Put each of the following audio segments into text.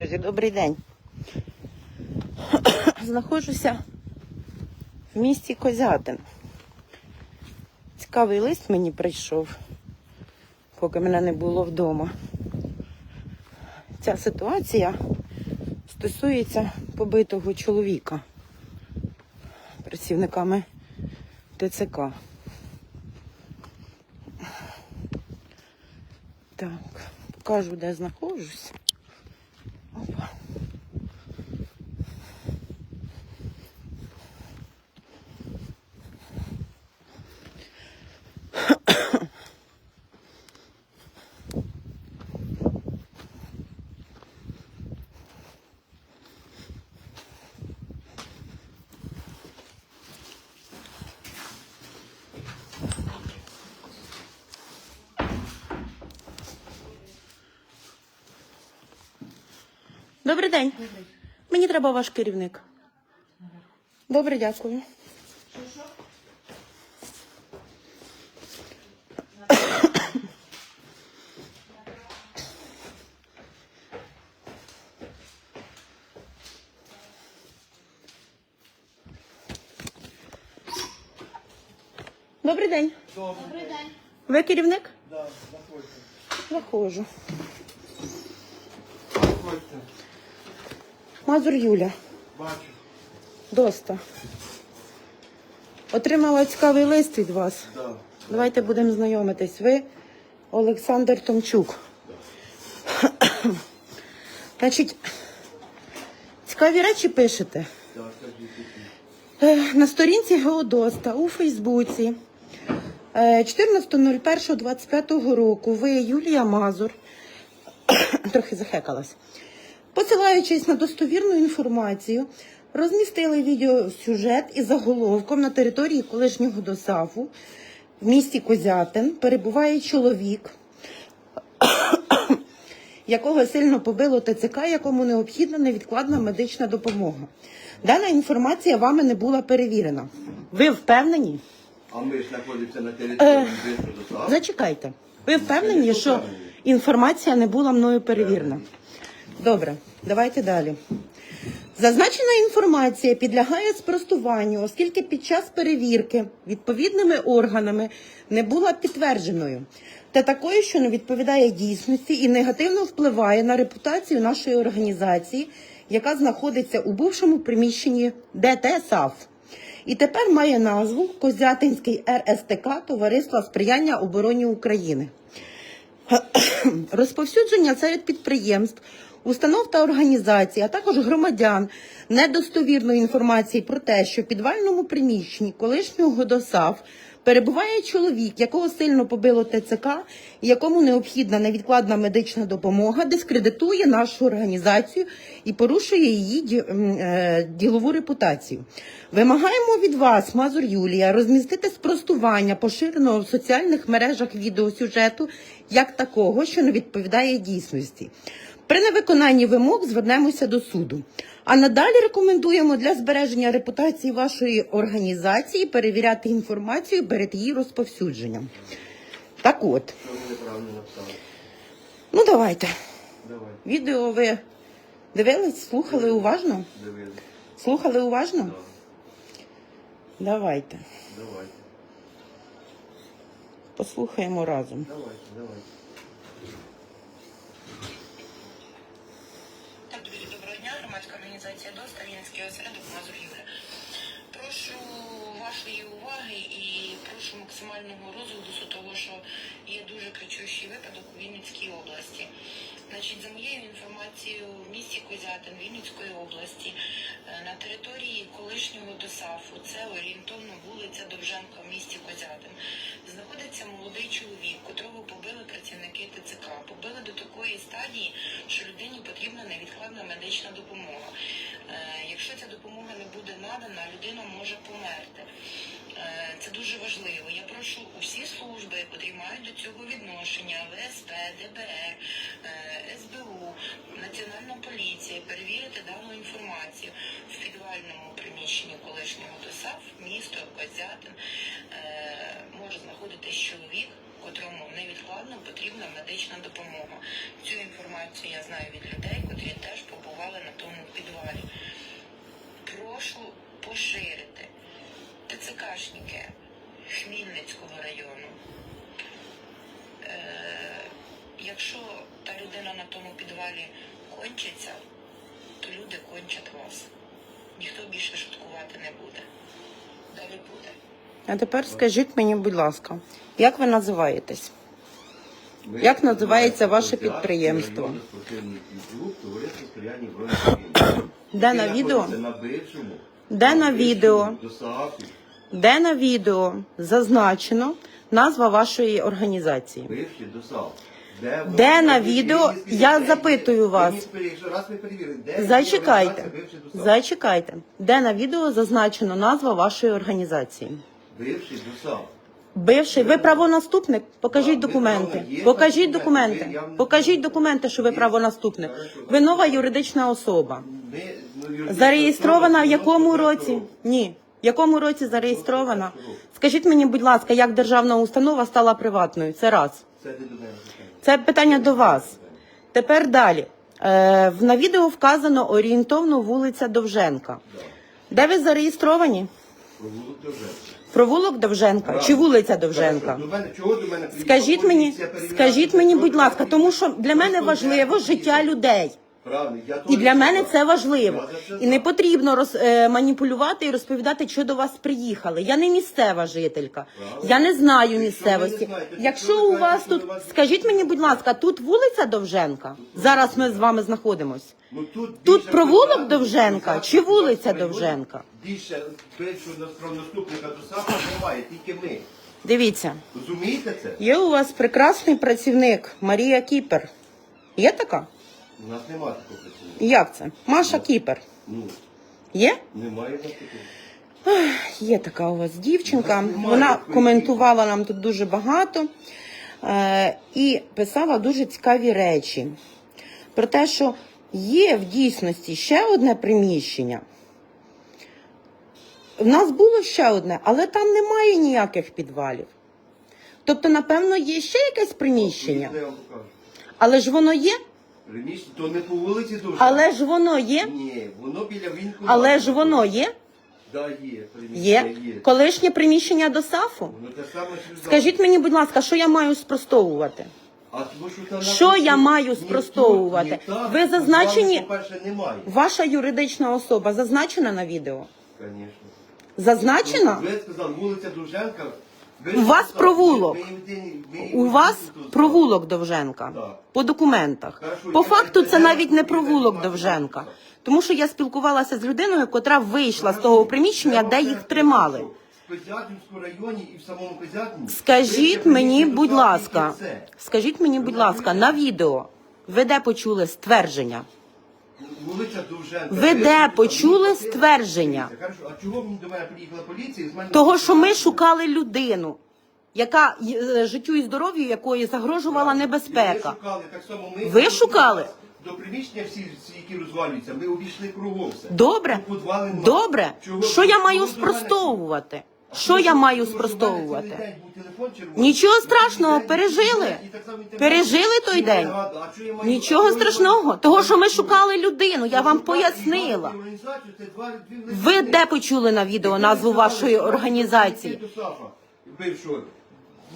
Друзі, Добрий день. Знаходжуся в місті Козятин. Цікавий лист мені прийшов, поки мене не було вдома. Ця ситуація стосується побитого чоловіка працівниками ТЦК. Так, покажу, де знаходжусь. Oh, Добрий день. Мені треба ваш керівник. Добре, дякую. Добрий день. Добрий день. Ви керівник? Да, заходьте. Заходжу. Заходьте. Мазур Юля. Бачу. Доста. Отримала цікавий лист від вас. Да. Давайте будемо знайомитись. Ви Олександр Томчук. Значить, цікаві речі пишете. Да. Е, На сторінці Геодоста у Фейсбуці е, 14.01.25 року ви, Юлія Мазур, трохи захекалась, посилаючись на достовірну інформацію, розмістили відеосюжет із заголовком на території колишнього ДОСАФу в місті Козятин перебуває чоловік, якого сильно побило ТЦК, якому необхідна невідкладна медична допомога. Дана інформація вами не була перевірена. Ви впевнені? А ми ж знаходимося на території Зачекайте. Ви впевнені, що інформація не була мною перевірена? Добре, давайте далі. Зазначена інформація підлягає спростуванню, оскільки під час перевірки відповідними органами не була підтвердженою та такою, що не відповідає дійсності і негативно впливає на репутацію нашої організації, яка знаходиться у бувшому приміщенні ДТ САФ. І тепер має назву Козятинський РСТК Товариства сприяння обороні України. Розповсюдження серед підприємств, установ та організацій, а також громадян недостовірної інформації про те, що в підвальному приміщенні колишнього ДОСАВ перебуває чоловік, якого сильно побило ТЦК, якому необхідна невідкладна медична допомога, дискредитує нашу організацію і порушує її е, ділову репутацію. Вимагаємо від вас, Мазур Юлія, розмістити спростування поширеного в соціальних мережах відеосюжету як такого, що не відповідає дійсності. При невиконанні вимог звернемося до суду. А надалі рекомендуємо для збереження репутації вашої організації перевіряти інформацію перед її розповсюдженням. Так от, ну давайте. Давай, Відео ви дивились, слухали уважно? дивись. Слухали уважно? Да. Давайте. Давайте. Послухаємо разом. Давайте, давайте. Так, друзі, доброго дня. Громадська організація ДОСТА, Вінницький осередок Мазур Юля. Прошу вашої уваги і прошу максимального розгляду того, що є дуже кричущий випадок у Вінницькій області. Значить, за моєю інформацією, в місті Козятин Вінницької області е, на території колишнього ДОСАФу, це орієнтовно вулиця Довженка в місті Козятин, знаходиться молодий чоловік, котрого побили працівники ТЦК. Побили до такої стадії, що людині потрібна невідкладна медична допомога. Е, Якщо ця допомога не буде надана, людина може померти. Е, Це дуже важливо прошу усі служби, котрі мають до цього відношення, ВСП, ДБР, е, СБУ, Національна поліція, перевірити дану інформацію в підвальному приміщенні колишнього ДОСАВ, місто Козятин, е, може знаходитись чоловік, котрому невідкладно потрібна медична допомога. Цю інформацію я знаю від людей, котрі теж побували на тому підвалі. Прошу поширити ТЦКшники. Хмільницького району. Е, Якщо та людина на тому підвалі кончиться, то люди кончать вас. Ніхто більше шуткувати не буде. Далі буде. А тепер скажіть мені, будь ласка, як ви називаєтесь? Ми Як називається ваше підприємство? Де на відео? Де на відео? Де на відео зазначено назва вашої організації? Де, ви- Де на відео? Я запитую вас. мені скажіть, раз ви перевірили, де є Зачекайте, організація зачекайте. Де на відео зазначено назва вашої організації? Бивший ДОСААФ. Бивший, ви правонаступник? Покажіть Так, документи. є Покажіть документи. документи. Я вам Покажіть документи, що ви правонаступник. Ви нова юридична особа. Ми, ну, Зареєстрована в якому році? Ні. В якому році зареєстрована? Скажіть мені, будь ласка, як державна установа стала приватною? Це раз. Це питання. До вас. Тепер далі. Е, на відео вказано орієнтовно вулиця Довженка. Де ви зареєстровані? Провулок Довженка. Чи вулиця Довженка? Чого до мене Скажіть мені, скажіть мені, будь ласка, тому що для мене важливо життя людей. Правильно, я І для мене це важливо. І не потрібно роз, е, маніпулювати і розповідати, що до вас приїхали. Я не місцева жителька. Я не знаю місцевості. Якщо у вас тут, скажіть мені, будь ласка, тут вулиця Довженка? Зараз ми з вами знаходимось. Ну, тут провулок Довженка чи вулиця Довженка? Більше більшого правонаступника до САПа немає, тільки ми. Дивіться, Розумієте це? є у вас прекрасний працівник Марія Кіпер. Є така? У нас немає такого працівника. Як це? Маша Кіпер. Ну, Є? немає в нас такого. Є така у вас дівчинка. Немає Вона такої коментувала нам тут дуже багато е, і писала дуже цікаві речі про те, що є в дійсності ще одне приміщення. В нас було ще одне, але там немає ніяких підвалів. Тобто, напевно, є ще якесь приміщення, Поїдьте, я вам покажу. але ж воно є. Приміщення, то не по вулиці дуже. Але ж воно є. Ні, воно біля вінку. Але ж воно є. Да, є. приміщення Є. Колишнє приміщення до САФу. Воно те саме, що і Скажіть мені, будь ласка, що я маю спростовувати? А тому що там Що написано, я маю ні спростовувати? тут, ні там, Ви зазначені- підвалу, По-перше, немає. Ваша юридична особа зазначена на відео? Звісно. Зазначена? Ви сказали, вулиця Довженка. У вас провулок. У вас провулок Довженка по документах. По факту це навіть не провулок Довженка. Тому що я спілкувалася з людиною, котра вийшла з того приміщення, де їх тримали. Скажіть мені, будь ласка, скажіть мені, будь ласка, на відео ви де почули ствердження? Вулиця Довженка. Ви де почули ствердження? Хорошо, а чого до мене приїхала поліція? і з мене Того, що ми шукали людину, яка е, життю і здоров'ю якої загрожувала небезпека. Ви шукали, так само ми Ви шукали? До приміщення всі, всі, які розвалюються, ми обійшли кругом все. Добре, підвали нема. добре. Чого- Що я чого маю до мене- спростовувати? Що я маю спростовувати? Нічого страшного, пережили. Пережили той день. Нічого страшного, того, що ми шукали людину, я вам пояснила. Ви де почули на відео назву вашої організації?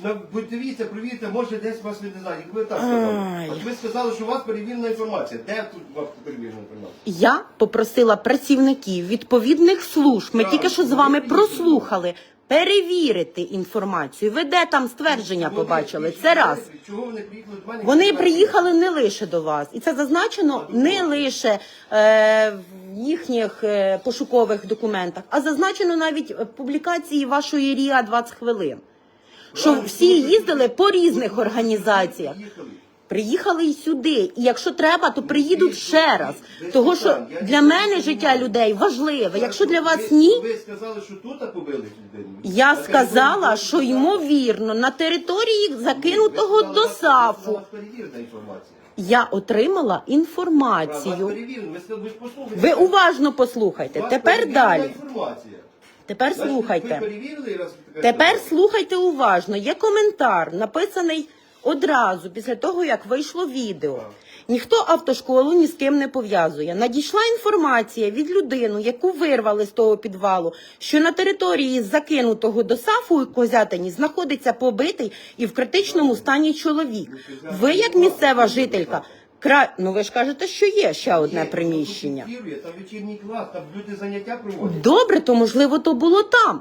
Ну, будь дивіться, провірте, може десь вас не знаю. Як ви так сказали. Ай. От ви сказали, що у вас перевірена інформація. Де тут у вас перевірена інформація? Я попросила працівників відповідних служб. Ми тільки що з вами прослухали. Перевірити інформацію. Ви де там ствердження Чого побачили? Це раз. Чого вони приїхали до мене? Вони приїхали не лише до вас, і це зазначено не лише е, в їхніх е, пошукових документах, а зазначено навіть в публікації вашої РІА 20 хвилин. Що всі їздили по різних організаціях. приїхали. І сюди, і якщо треба, то приїдуть ще раз. Того що для мене життя людей важливе. Якщо для вас ні, Ви сказали, що тут побили людину. я сказала, що ймовірно на території закинутого до САФу я отримала інформацію. Ви уважно послухайте. Тепер далі. Тепер Значить, слухайте. Ви перевірили, раз ви Тепер слухайте уважно. Є коментар, написаний одразу після того, як вийшло відео. Ніхто автошколу ні з ким не пов'язує. Надійшла інформація від людини, яку вирвали з того підвалу, що на території закинутого до САФу у Козятині знаходиться побитий і в критичному стані чоловік. Ви, як місцева жителька, Кра... Ну ви ж кажете, що є ще одне Є, приміщення. Там там вечірній клас, там люди заняття проводять. Добре, то можливо то було там.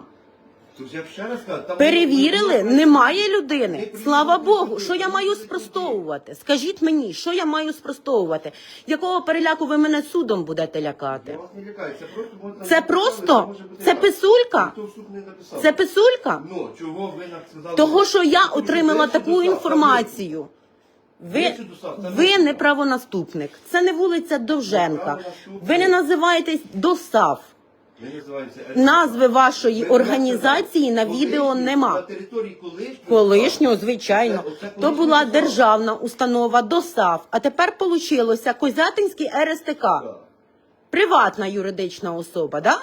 Тож я б ще раз кажу, там Перевірили, не- немає людини. Слава Богу, що я маю спростовувати? Скажіть мені, що я маю спростовувати? Якого переляку ви мене судом будете Я лякати? вас не лякаю, це просто можна Це просто? Це писулька? Ніхто в суд не написав. Це писулька? Ну, чого ви нам сказали? Того, що я отримала таку інформацію. Ви, Ви не правонаступник. Це не вулиця Довженка. Ви не називаєтесь ДОСАВ. Назви вашої організації на відео На нема. колишнього. Звичайно, то була державна установа ДОСАВ. А тепер получилося Козятинський РСТК. Приватна юридична особа, да?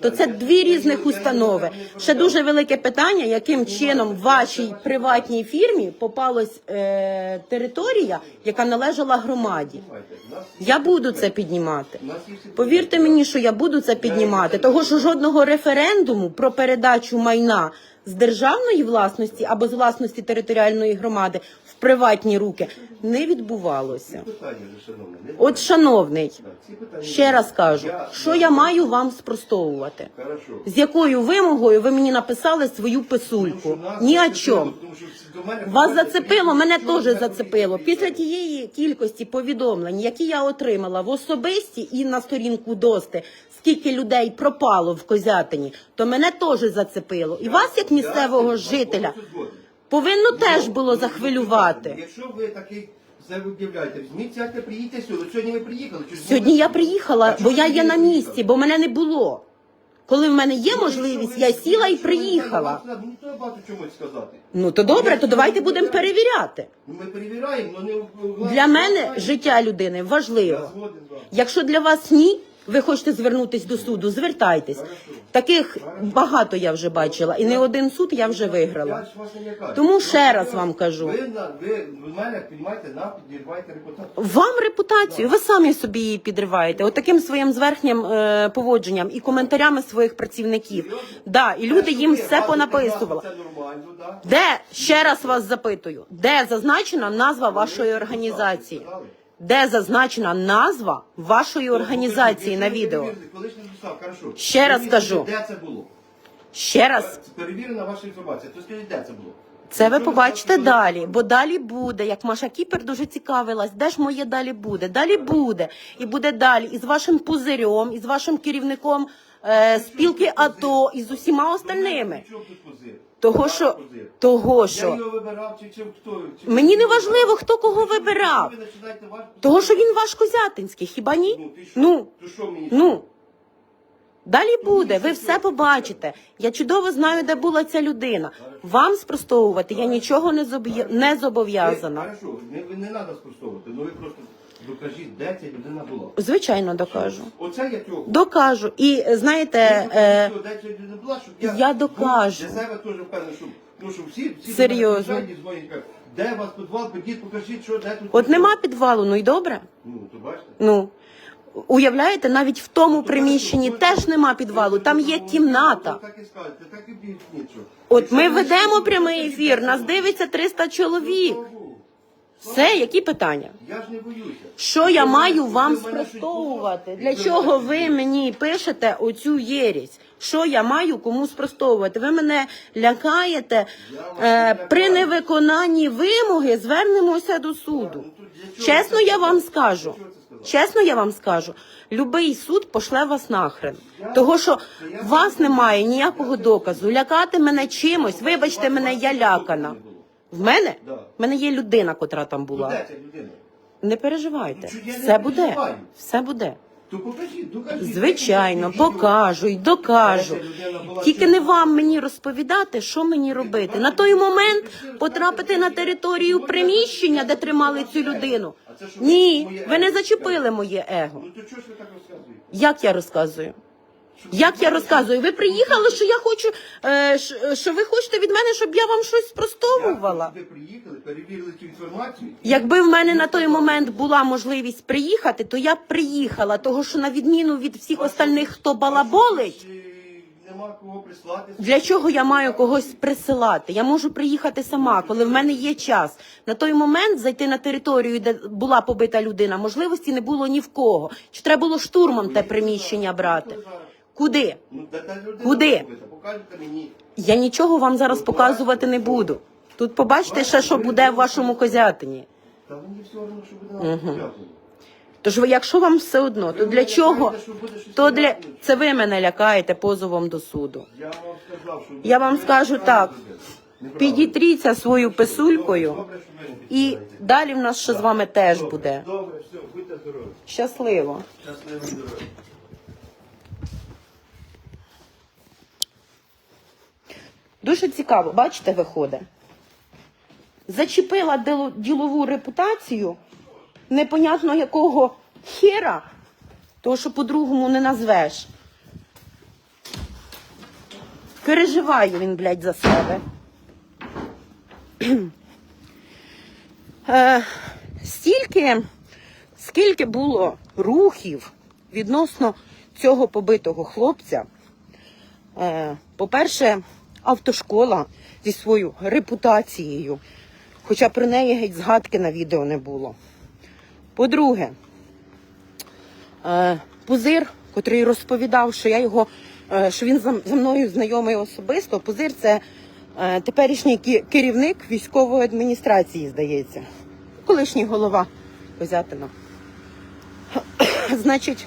То це дві різних установи. Ще дуже велике питання, яким чином в вашій приватній фірмі попалась е, територія, яка належала громаді. Я буду це піднімати. Повірте мені, що я буду це піднімати, того що жодного референдуму про передачу майна з державної власності або з власності територіальної громади приватні руки не відбувалося. питання, не От, шановний, Так, ці питання ще раз кажу, Я- що я маю вам спростовувати? Хорошо. З якою вимогою ви мені написали свою писульку? Ні о чому. Вас зацепило, мене теж зацепило. Після тієї кількості повідомлень, які я отримала в особисті і на сторінку дости, скільки людей пропало в Козятині, то мене теж зацепило. І вас, як місцевого жителя. Повинно Ну, теж було ну, захвилювати. Якщо ви такий себе об'являєте, візьміть сядьте, приїдьте сюди. От Сьогодні ви приїхали. чи ж Сьогодні я приїхала, А бо чому я ви є на приїхали? місці, бо мене не було. Коли в мене є Ну, можливість, я сіла і приїхала. Ну, Мені багато чомусь сказати. Ну то добре, то давайте будемо перевіряти. Ну, Ми перевіряємо, але не Для мене життя людини Я важливо. згоден з вами. Якщо для вас ні, ви хочете звернутись до суду, звертайтесь. Таких багато я вже бачила, і не один суд я вже виграла. Тому ще раз вам кажу. Ви, на- ви мене піднімайте на, підірвайте репутацію. Вам репутацію, ви самі собі її підриваєте. От своїм зверхнім е, поводженням і коментарями своїх працівників. Да, і люди їм все понаписували. Де ще раз вас запитую, де зазначена назва вашої організації? Де зазначена назва вашої Ну, організації на відео? не написав, хорошо. Ще раз Ви кажу. Де це було? Ще раз. Перевірена ваша інформація. То скажіть, де це було? Це ви побачите далі, бо далі буде. Як Маша Кіпер дуже цікавилась, де ж моє далі буде? Далі буде. І буде далі. І з вашим пузирем, і з вашим керівником е, спілки АТО, і з усіма остальними. При чому тут позир? Того, що, того, Я що. його вибирав, чи, чи хто? Чи Мені не важливо, хто кого Ну, вибирав. ви починаєте ваш? Того, що він ваш козятинський, хіба ні? Ну, ти що? Ну, То що мені? ну. Далі буде, ви все побачите. Я чудово знаю, де була ця людина. Вам спростовувати я нічого не зобов'я- не зобов'язана. Хорошо, не, не треба спростовувати, ну ви просто докажіть, де ця людина була. Звичайно, докажу. Оце я цього. Докажу. І е, знаєте, е, Де ця людина була, щоб я, я докажу. Для себе теж впевнений, щоб, ну, щоб всі, всі Серйозно. до мене приїжджають і дзвонять, кажуть, де у вас підвал, підіть, покажіть, що, де тут. от нема підвалу, ну і добре. Ну, то бачите? Ну уявляєте, навіть в тому Ну, приміщенні теж нема підвалу, там є ну, кімната. Так і скажете, так і б'ють що. От ми ведемо прямий ефір, нас дивиться 300 чоловік. Все, які питання? Я ж не боюся. Що я маю вам спростовувати? Для чого ви мені пишете оцю єрість? Що я маю кому спростовувати? Ви мене лякаєте е, при невиконанні вимоги. Звернемося до суду. Ну, Чесно, я вам скажу. Чесно, я вам скажу. Любий суд пошле вас нахрен. Того, що у вас немає ніякого доказу. Лякати мене чимось. Вибачте мене, я лякана. В мене? Да. В мене є людина, котра там була. де ця людина? Не переживайте. Ну, я не Все буде. переживаю? Все буде. То покажіть, докажіть. Звичайно, покажу й докажу. Тільки не вам мені розповідати, що мені робити. На той момент потрапити на територію приміщення, де тримали цю людину. Ні, ви не зачепили моє его. Ну то чого ж ви так розказуєте? Як я розказую? Як я розказую? Ви приїхали, що я хочу, е, ш- що ви хочете від мене, щоб я вам щось спростовувала? Ви приїхали, перевірили цю інформацію. Якби в мене на той момент була можливість приїхати, то я б приїхала, того що на відміну від всіх остальних, хто балаболить, Чи нема кого прислати. Для чого я маю когось присилати? Я можу приїхати сама, коли в мене є час. На той момент зайти на територію, де була побита людина, можливості не було ні в кого. Чи треба було штурмом те приміщення брати? Куди? Ну, та- та людина Куди? побита, Покажете мені. Я нічого вам зараз показувати не буду. Тут побачите ще, що буде в вашому козятині. Та мені все одно, що буде Мгм. дякую. Тож ви, якщо вам все одно, то для чого? То для це ви мене лякаєте позовом до суду. Я вам сказав, що... Я вам скажу так. Підітріться свою писулькою, Добре, що ви не і далі в нас ще з вами теж буде. Добре, все, будьте здорові. Щасливо. Щасливо здорові. Дуже цікаво, бачите, виходить. Зачепила ділову репутацію непонятно якого хера, того, що по-другому не назвеш. Переживає він, блядь, за себе. Е, стільки, скільки було рухів відносно цього побитого хлопця. Е, По-перше, автошкола зі своєю репутацією, хоча про неї геть згадки на відео не було. По-друге, е, Пузир, котрий розповідав, що я його, е, що він за мною знайомий особисто. Пузир це е, теперішній керівник військової адміністрації, здається. Колишній голова Козятина. Значить,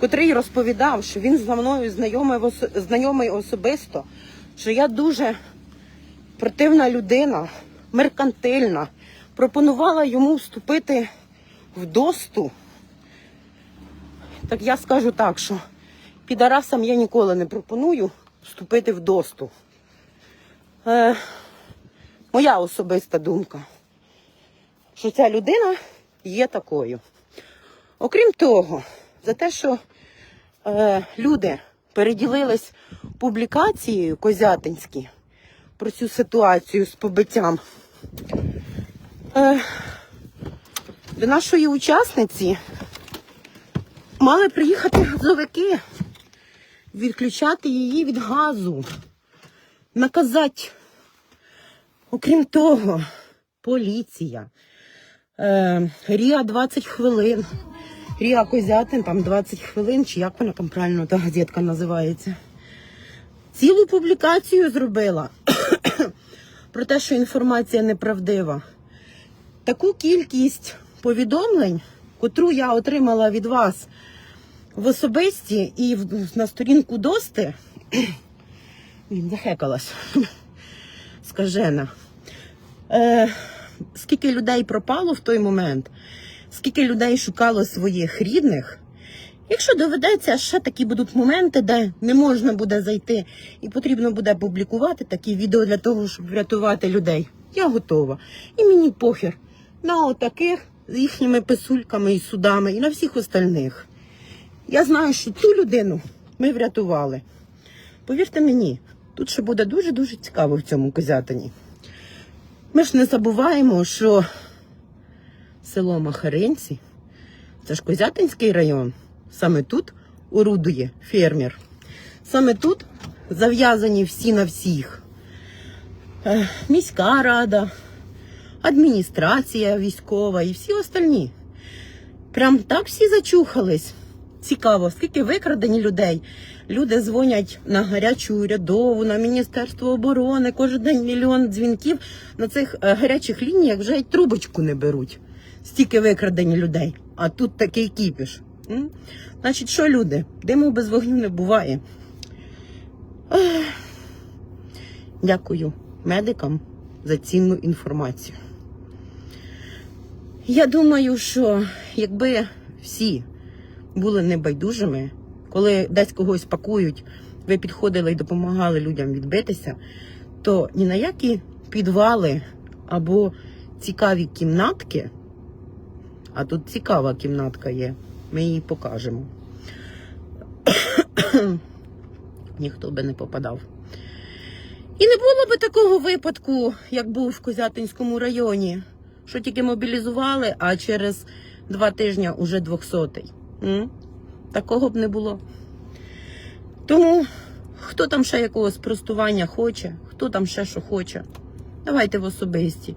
котрий розповідав, що він за мною знайомий, знайомий особисто, що я дуже противна людина, меркантильна, пропонувала йому вступити в досту. Так я скажу так, що підарасам я ніколи не пропоную вступити в досту. Е, моя особиста думка, що ця людина є такою. Окрім того, за те, що е, люди переділились публікацією Козятинські про цю ситуацію з побиттям. Е, до нашої учасниці мали приїхати газовики, відключати її від газу, наказати. Окрім того, поліція. Е, Ріа 20 хвилин. Ріа Козятин, там 20 хвилин, чи як вона там правильно та газетка називається. Цілу публікацію зробила про те, що інформація неправдива. Таку кількість повідомлень, котру я отримала від вас в особисті і на сторінку Дости, він захекалась, скажена. Е, скільки людей пропало в той момент, скільки людей шукало своїх рідних. Якщо доведеться, ще такі будуть моменти, де не можна буде зайти, і потрібно буде публікувати такі відео для того, щоб врятувати людей. Я готова. І мені похер на отаких з їхніми писульками і судами, і на всіх остальних. Я знаю, що ту людину ми врятували. Повірте мені, тут ще буде дуже-дуже цікаво в цьому козятині. Ми ж не забуваємо, що село Махаринці, це ж Козятинський район, саме тут орудує фермер. Саме тут зав'язані всі на всіх. Е, Міська рада, адміністрація військова і всі остальні. Прям так всі зачухались. Цікаво, скільки викрадені людей. Люди дзвонять на гарячу урядову, на Міністерство оборони. Кожен день мільйон дзвінків на цих е, гарячих лініях вже й трубочку не беруть. Стільки викрадені людей. А тут такий кіпіш. М? Значить, що люди? Диму без вогню не буває. Ех. Дякую медикам за цінну інформацію. Я думаю, що якби всі були небайдужими, коли десь когось пакують, ви підходили і допомагали людям відбитися, то ні на які підвали або цікаві кімнатки, а тут цікава кімнатка є, ми її покажемо. Ніхто би не попадав. І не було би такого випадку, як був в Козятинському районі, що тільки мобілізували, а через два тижні уже 200-й. Такого б не було. Тому хто там ще якогось спростування хоче, хто там ще що хоче, давайте в особисті.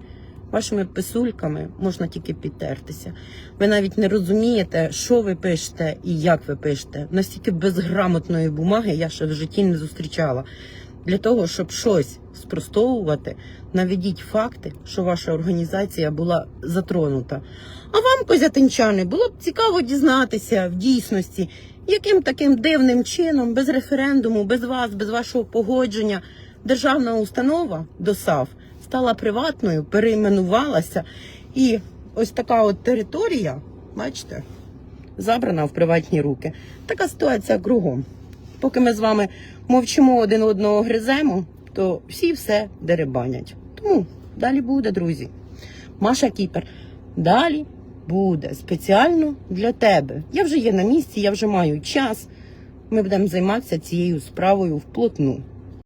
Вашими писульками можна тільки підтертися. Ви навіть не розумієте, що ви пишете і як ви пишете. Настільки безграмотної бумаги я ще в житті не зустрічала. Для того, щоб щось спростовувати, наведіть факти, що ваша організація була затронута. А вам, козятинчани, було б цікаво дізнатися в дійсності, яким таким дивним чином, без референдуму, без вас, без вашого погодження, державна установа ДОСАВ стала приватною, перейменувалася, і ось така от територія, бачите, забрана в приватні руки. Така ситуація кругом. Поки ми з вами мовчимо один одного гриземо, то всі все деребанять. Тому далі буде, друзі. Маша Кіпер. Далі буде спеціально для тебе. Я вже є на місці, я вже маю час. Ми будемо займатися цією справою вплотну.